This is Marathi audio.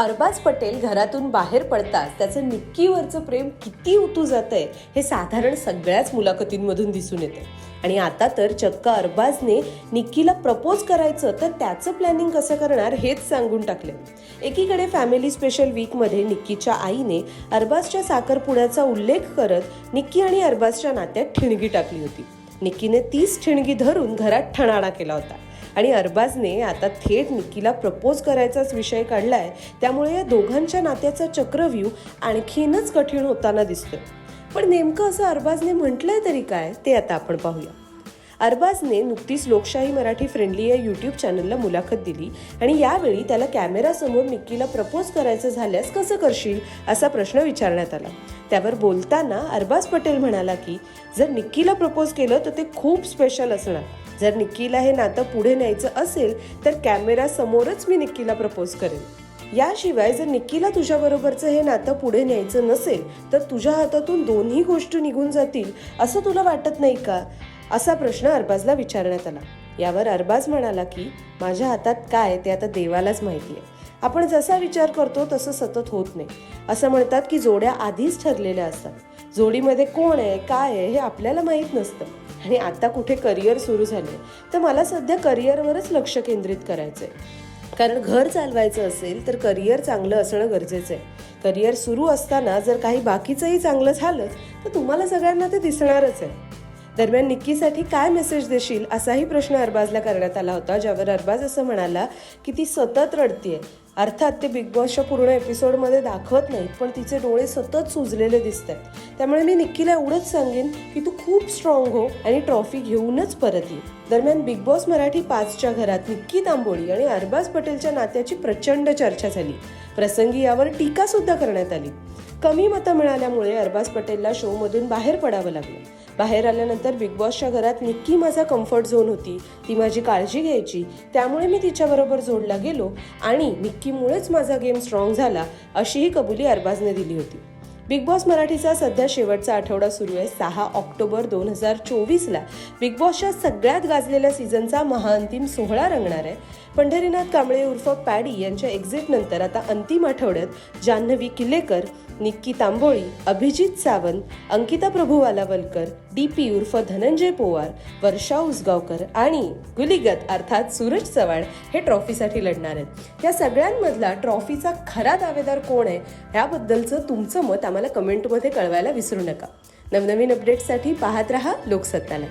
अरबाज पटेल घरातून बाहेर पडताच त्याचं निक्कीवरचं प्रेम किती उतू जातंय हे साधारण सगळ्याच मुलाखतींमधून दिसून येते आणि आता तर चक्क अरबाजने निक्कीला प्रपोज करायचं तर त्याचं प्लॅनिंग कसं करणार हेच सांगून टाकले एकीकडे फॅमिली स्पेशल वीकमध्ये निक्कीच्या आईने अरबाजच्या साखरपुड्याचा उल्लेख करत निक्की आणि अरबाजच्या नात्यात ठिणगी टाकली होती. निक्कीने तीच ठिणगी धरून घरात ठणाणा केला होता. आणि अरबाजने आता थेट निकीला प्रपोज करायचाच विषय काढलाय. त्यामुळे या दोघांच्या नात्याचा चक्रव्यूह आणखीनच कठीण होताना दिसतोय. पण नेमकं असं अरबाजने म्हटलंय तरी काय ते आता आपण पाहूया. अरबाजने नुकतीच लोकशाही मराठी फ्रेंडली या यूट्यूब चॅनलला मुलाखत दिली आणि यावेळी त्याला कॅमेरासमोर निक्कीला प्रपोज करायचं झाल्यास कसं करशील असा प्रश्न विचारण्यात आला. त्यावर बोलताना अरबाज पटेल म्हणाला की जर निक्कीला प्रपोज केलं तर ते खूप स्पेशल असणार. जर निक्कीला हे नातं पुढे न्यायचं असेल तर कॅमेरासमोरच मी निक्कीला प्रपोज करेन. याशिवाय जर निक्कीला तुझ्याबरोबरचं हे नातं पुढे न्यायचं नसेल तर तुझ्या हातातून दोन्ही गोष्टी निघून जातील असं तुला वाटत नाही का? असा प्रश्न अरबाजला विचारण्यात आला. यावर अरबाज म्हणाला की माझ्या हातात काय ते आता देवालाच माहिती आहे. आपण जसा विचार करतो तसं सतत होत नाही. असं म्हणतात की जोड्या आधीच ठरलेल्या असतात. जोडीमध्ये कोण आहे काय आहे हे आपल्याला माहीत नसतं. आणि आता कुठे करिअर सुरू झाले तर मला सध्या करिअरवरच लक्ष केंद्रित करायचं आहे कारण घर चालवायचं असेल तर करिअर चांगलं असणं गरजेचं आहे. करिअर सुरू असताना जर काही बाकीचंही चांगलं झालंच तर तुम्हाला सगळ्यांना ते दिसणारच आहे. दरम्यान निक्कीसाठी काय मेसेज देशील? असाही प्रश्न अरबाजला करण्यात आला होता ज्यावर अरबाज असं म्हणाला की ती सतत रडतीये. अर्थात ते बिग बॉसच्या पूर्ण एपिसोडमध्ये दाखवत नाहीत पण तिचे डोळे सतत सुजलेले दिसत आहेत त्यामुळे मी निक्कीला एवढंच सांगेन की तू खूप स्ट्रॉंग हो आणि ट्रॉफी घेऊनच परत ये. दरम्यान बिग बॉस मराठी पाचच्या घरात निक्की तांबोळी आणि अरबाज पटेलच्या नात्याची प्रचंड चर्चा झाली. प्रसंगी यावर टीका सुद्धा करण्यात आली. कमी मतं मिळाल्यामुळे अरबाज पटेलला शोमधून बाहेर पडावं लागलं. बाहेर आल्यानंतर बिग बॉसच्या घरात निक्की माझा कम्फर्ट झोन होती. ती माझी काळजी घ्यायची. त्यामुळे मी तिच्याबरोबर जोडला गेलो आणि निक्कीमुळेच माझा गेम स्ट्रॉंग झाला अशीही कबुली अरबाजने दिली होती. बिग बॉस मराठीचा सध्या शेवटचा आठवडा सुरू आहे सहा ऑक्टोबर दोन हजार चोवीसला. बिग बॉसच्या सगळ्यात गाजलेल्या सीझनचा महाअंतिम सोहळा रंगणार आहे. पंढरीनाथ कांबळे उर्फ पॅडी यांच्या एक्झिटनंतर आता अंतिम आठवड्यात जान्हवी किल्लेकर निक्की तांबोळी अभिजित सावंत अंकिता प्रभुवालावलकर डी पी उर्फ धनंजय पोवार वर्षा उसगावकर आणि गुलिगत अर्थात सूरज चव्हाण हे ट्रॉफीसाठी लढणार आहेत. या सगळ्यांमधला ट्रॉफीचा खरा दावेदार कोण आहे याबद्दलचं तुमचं मत आम्हाला कमेंटमध्ये कळवायला विसरू नका. नवनवीन अपडेट्ससाठी पाहत रहा लोकसत्ताला